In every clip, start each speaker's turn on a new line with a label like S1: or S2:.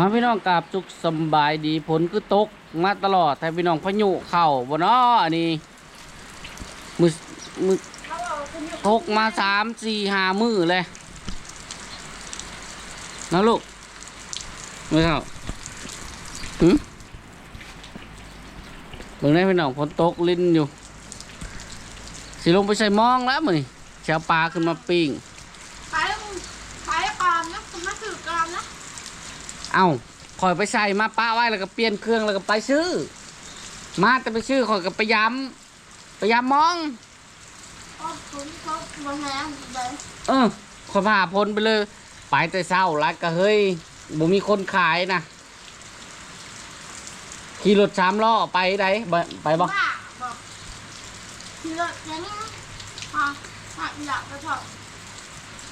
S1: มาพี่น้องกราบจุกสบายดีผลคือตก มาตลอดแต่พี่น้องพายุเข่าบ่เนาะอันนี้มือมือตกมาสามสี่ห้ามือเลยนะลูกไม่เข้าหืมเบิ่งได้พี่น้องฝนตกลิ้นอยู่ สิลงไปใส่มองแล้วมื้อเช้าปลาขึ้นมาปิ้ง
S2: ขายขายปลอมนะคุณมาถือกลอมนะ
S1: เอ้าคอยไปใส่มาป้าไว้แล้วก็เปลี่ยนเครื่องแล้วก็ไปซื้อ มาแต่ไปซื้อคอยก็ไปย้ำไปย้ำมอง
S2: ก็คุณเขาบางแห่งเลย
S1: เออคอยพาพลไปเลยไปแต่เช้ารัดก็เฮ้ยบ่มีคนขายนะขี่รถสามล้อไปได้บ่ไปบ่
S2: ว่าบอกคือรถเดี๋ยวนี้พอพออยากจะชอบ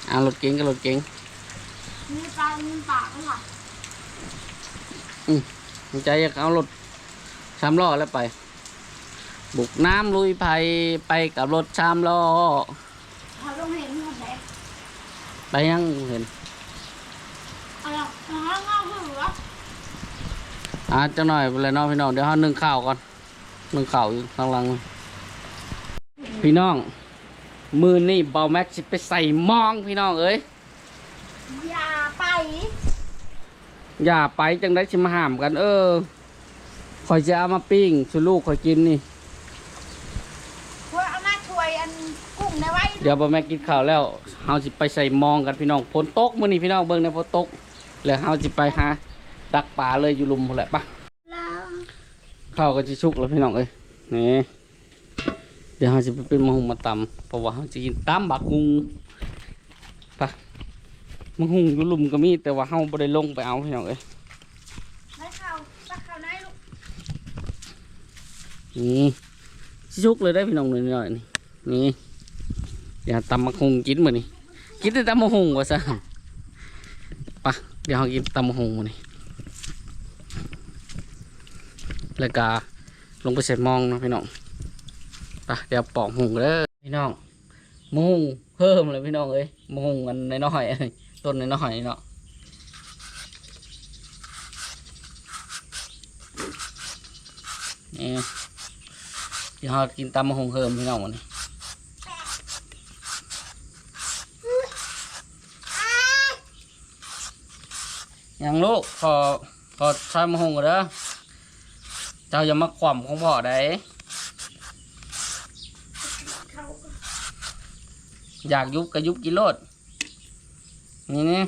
S1: อ่ารถเก๋งกับรถเก๋ง
S2: มีปลามีปลาก็ค่ะ
S1: มันใจอยากเอารถสามล้อแล้วไป บุกน้ำลุยภัยไปกับรถสามล้อ
S2: เขาต้องเห็นหมดเลย
S1: ไปยังเห็น
S2: อะไรแล้วงอกหัว
S1: อะจังหน่อยไปเลยเน้องพี่น้องเดี๋ยวเขานึ่งข้าวก่อนนึ่งข้าวอยู่ข้างหลังพี่น้อง มือนี่เบาแม็กซิไปใส่หมองพี่น้องเอ้ย
S2: อย่าไป
S1: อย่าไปจังได้ชิมาห้ามกัน เออคอยจะเอามาปิ้งสุลูกคอยกินนี่
S2: เพื่อเอามาช่วยอันกุ้งในไว้
S1: เดี๋ยวเบาแม็กกินข้าวแล้วเฮาสิไปใส่หมองกันพี่น้องฝนตกมื้อนี้พี่น้องเบิ่งในฝนตกแล้วเฮาสิไปหาดักปลาเลยอยู่ลุมพุ่นแหละปะ
S2: แล้ว
S1: ข้าวก็จะชุกแล้วพี่น้องเอ้ยนี่เดี๋ยวเราจะไปเป็นมะฮุงมาตำเพราะว่าเราจะกินตำบักฮุงไปะ มะฮุงอยู่หลุมก็มีแต่ว่าเราไม่ได้ลงไปเอาพี่น้องเอ้ย
S2: ไม่เข้าปลาเข้าในลูก
S1: นี่สิชุกเลยได้พี่น้องหน่อยๆนี่นี่เดี๋ยวตำบักฮุงกินมื้อนี้กินแต่ตำบักฮุงว่าซะไปะเดี๋ยวเรากินตำบักฮุงมื้อนี้แล้วก็ลงไปใส่หมองเนาะพี่น้องไปเดี๋ยวปอกหุงเด้อพี่น้องมะฮุงเพิ่มเลยพี่น้องเอ้ยมะฮุงอันน้อยๆเอ้ย ต้นน้อยๆเนาะนี่เดี๋ยวเรากินตำมะฮุงเพิ่มพี่น้องวันนี้ยังลูกขอขอใช้มะฮุงก่อนเด้อเจ้าอย่ามาขวำของพ่อได้อยากยุบก็ยุบกินโลด นี่นี่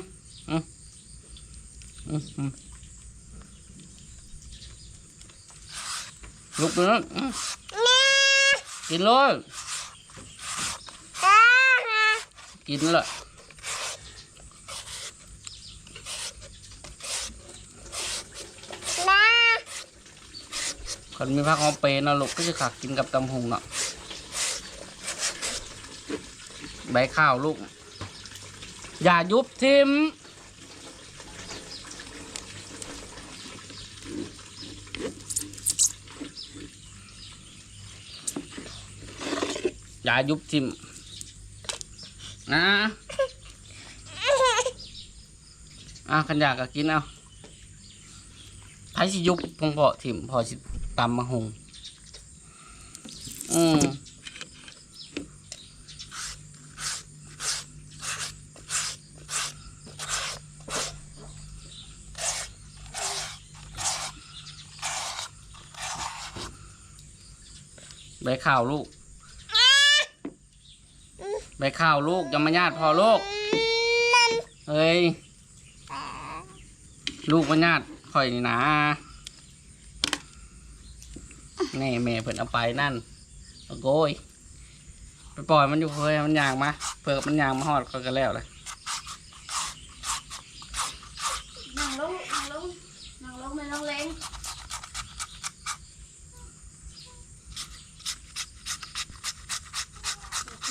S1: อืมอืมอืมยุบไปแล้วอืมกินโลดกินละคนมีพักหอมเปรย์เนาะลูกก็จะขักกินกับตำหงเนาะใบข้าวลูก อย่ายุบทิมอย่ายุบทิมนะอะขันอยากก็กินเอาใครสิยุบพงพอทิมพอสิตำมาหงอืม ใบข้าวลูกใบข้าวลูกอย่ามาญาติพอลูกเฮ้ย ลูกมาญาติข่อยนี่นะนี่แม่เพิ่นเอาไปนั่นโกยไปปล่อยมันอยู่เพื่อมันยางมาเพื่อมันยางมาหอดก็กันแล้วเลย
S2: นั่งลงนั่งลงนั่งลงไม่ต้องเล่น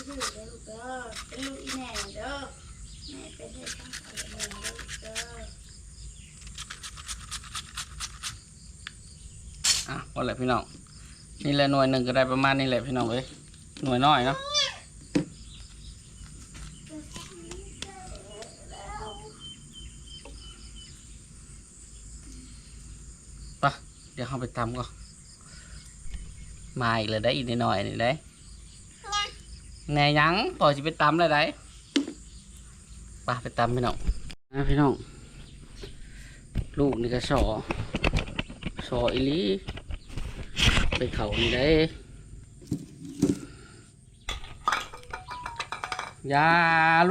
S2: ดื้อเด้อลูกเด้ อเป็นลูกอีแม่เด้อแม่เป็นให้ทั้งคนเด้อลูกเด้อ
S1: อะพอแหละพี่น้องนี่แหละหน่วยหนึ่งก็ได้ประมาณนี้แหละพี่น้องเอ้ยหน่วยน้อยเนาะไปเดี๋ยวเข้าไปตำก็มาอีกเลยได้อีกหน่อยนี่ได้ แหน่ยังพอจะไปตำเลยได้ป่ะไปตำพี่น้องนะพี่น้อง ลูกนี่ก็สอสออีลีไปเขานี่ได้ยา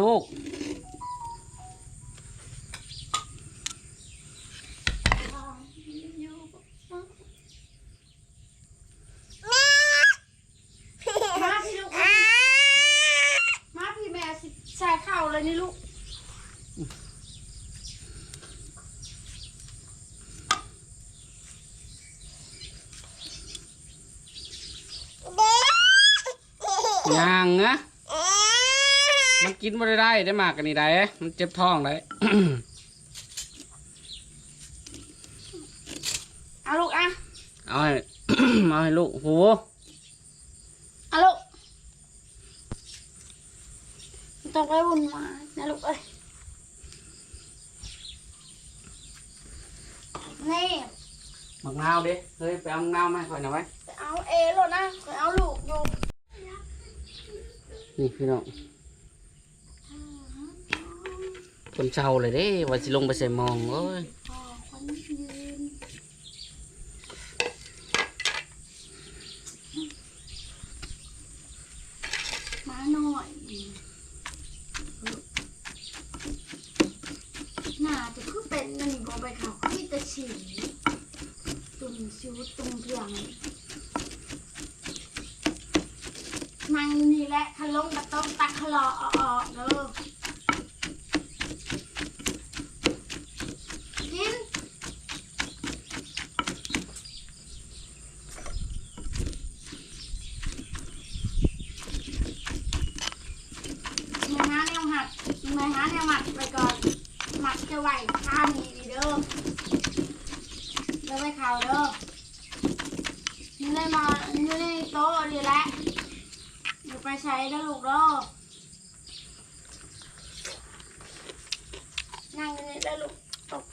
S1: ลูก
S2: มาพี่ลูกมาพี่แม่สิใส่ข้าวเลยนี่ลูก
S1: ยังนะมันกินไม่ได้ได้ได้มากกันนี่ได้ มันเจ็บท้องได้
S2: เอาลูกอะ
S1: เอาให้เอาให้ลูกโห
S2: เอาลูกไม่ต้องไปวุ่นวายนะลูกเอ้ยนี่
S1: มักนาวดิเฮ้ยไปเอามักนาวมาให้ก่อนหน่อยไหม
S2: ไปเอาเอโลดนะไปเอาลูกอยู่
S1: นี่พี่น้องคนเช่าเลยเด้ว่าสิลงไปใส่มองโอ้ย
S2: พ่อคนยืนมาหน่อยน่าจะคือเป็นนั่นนี่บอไปเขาที่ตะฉีตุ่มชิวตุ่มเพียง นั่งนี่แหละขลงกระต้มตักขลอเอาออกเด้อกินมาหาแนวหัดมาหาแนวหมัดไปก่อนหมัดจะไหวข้ามีดีเด้อเดี๋ยวไปข่าวเด้อนี่ได้มานี่ได้โต๊ะดีแล้ว ไปใช้เด้อลูกเด้อนั่งนี่ได้อลูกตก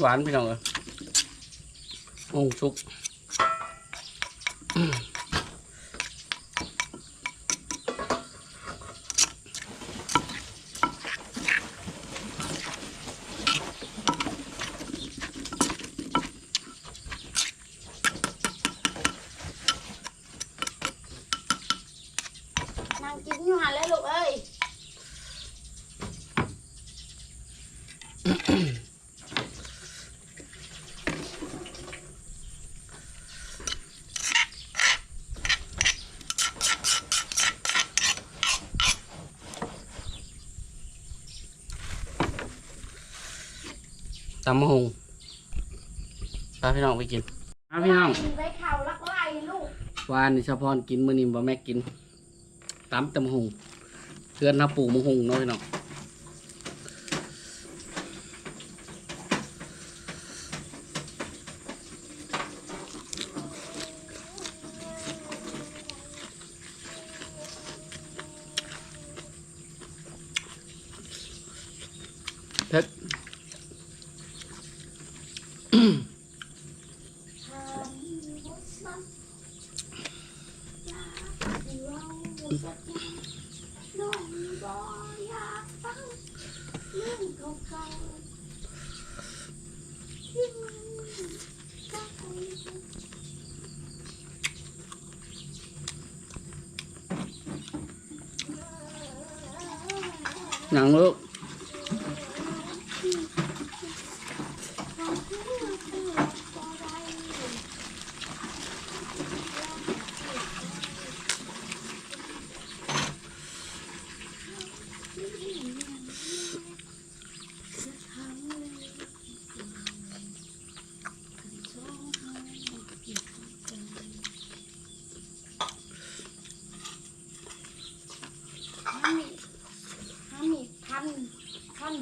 S1: หวานพี่น้องเอ้ยองชุก
S2: กินอยู่หันเลยลูกเอ้ย
S1: ตำมะฮงพาพี่น้องไปกินพาพี่น้อง
S2: ไปเข่าลักไล่ลูก
S1: วานนี่เฉพาะกินมื้อนี้บ่แม่กิน ตำแตำมะฮงเพื่อนนาปลูกมะฮงนาะพี่น้องเผ็ด
S2: น้องบ่อยากฟังเรื่องเก่าๆที่มันเก่า
S1: หนั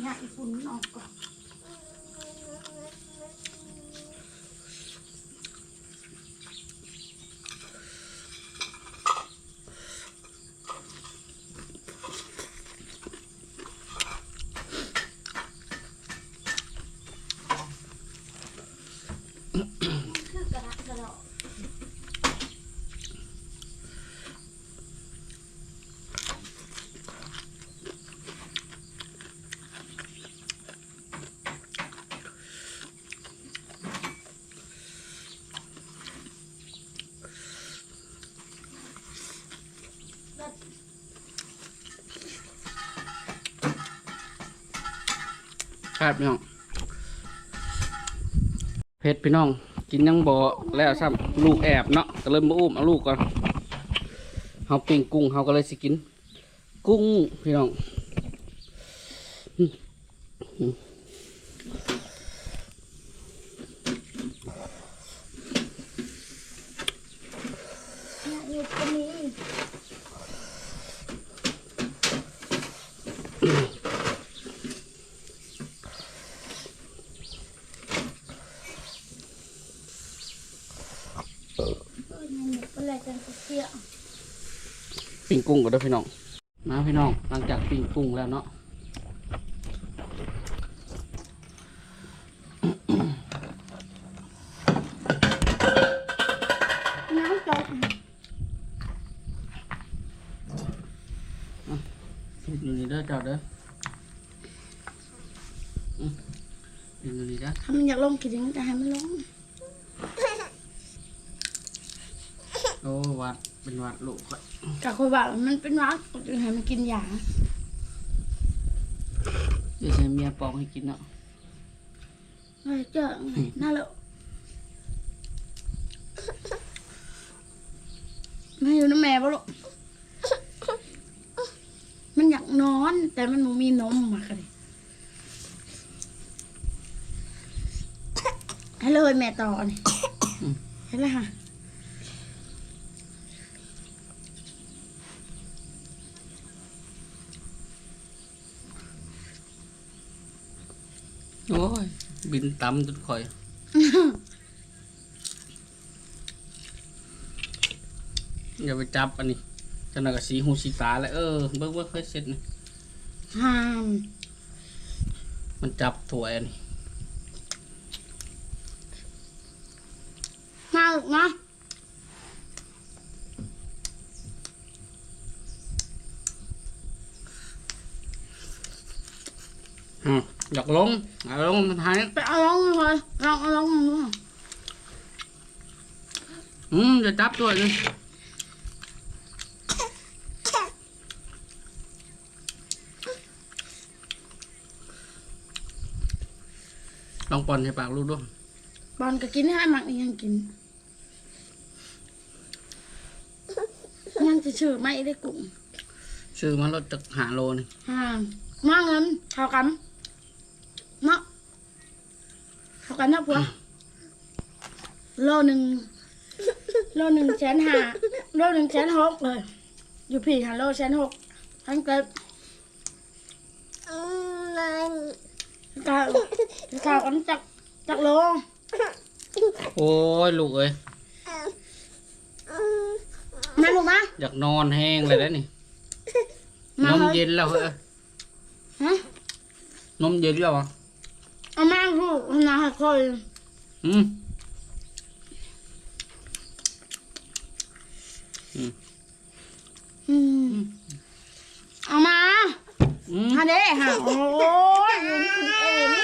S2: หักอีกฝุ่นออกก่อ
S1: น งลูกครับพี่น้องเพชรพี่น้อง กินยังบ่แล้วซ้ำลูกแอบเนาะก็เลยมาอุ้มเอาลูกก่อนเฮาปิ้งกุ้งเฮาก็เลยสิกิน กุ้งพี่น้อง
S2: เนี่ยอยู่ตรงนี้เออเนี่ยเป็นอะไรกันเสีย
S1: ปิ้งกุ้งก็ได้อพี่น้องมาพี่น้องหลังจากปิ้งกุ้งแล้วเนาะ
S2: น้ำตก
S1: อยู่นี่เด้อเจ้าเด้ออืมอยู่นี่เด้อ
S2: ถ้ามันอยากลงกินก็ให้มันลง
S1: โอ้วัด เป็นวัดลูกข้อย
S2: กับคนบอกมันเป็นวักจึงให้มันกินยา
S1: เดี๋ยวใช้เมียปอกให้กินเนาะ
S2: เฮ้ยเจ้าน่าเลยไม่อยู่น้ำแม่ปะลูกมันอยากนอน แต่มันบ่มีนมมากันให้เลยแม่ต่อนี่เห็นแล้วค่ะ
S1: โอ้ย บินต่ำจนข่อย อย่าไปจับอันนี้จะน่ากับสีหูสีตาแล้วเออเบิ้งเบิ้งค่อยเสร็จนะ
S2: ห้าม
S1: มันจับถวยอันนี้
S2: มาลูกนะ
S1: อืมอยากลงอยากลงมันหาย
S2: ไปเอาลงเลยลองเอาลงมือ
S1: อืมจะจับด้วยเลยลองปอนให้ปากลูกด้วย
S2: บอลก็กินให้มักอีกยังกินยังจะชื่อไม่ได้กุ้ง
S1: ซื้อมาลดจากหาโลนี่
S2: ห้ามมาเงินเท่ากันเนาะ เท่ากันนะผัวโลหนึ่งโลหนึ่งแสนห้าโลหนึ่งแสนหกเลย อยู่พี่หาโลแสนหกทั้งเกิดกาวกาวกันจากจากโล
S1: โอ้ยลูกเอ้ย
S2: มาลูกมา
S1: อยากนอนแห้งเลยนะนี่
S2: มาน
S1: ม
S2: เลย
S1: เย็นแล้วเหรอ
S2: ฮะ
S1: นมเย็นแล้วเหรอ
S2: เอามาลูกนะให้คอย
S1: อืม
S2: อืมเอามา
S1: อืม
S2: ฮะเด้ฮะโอ้ยยืนขึ้นเอง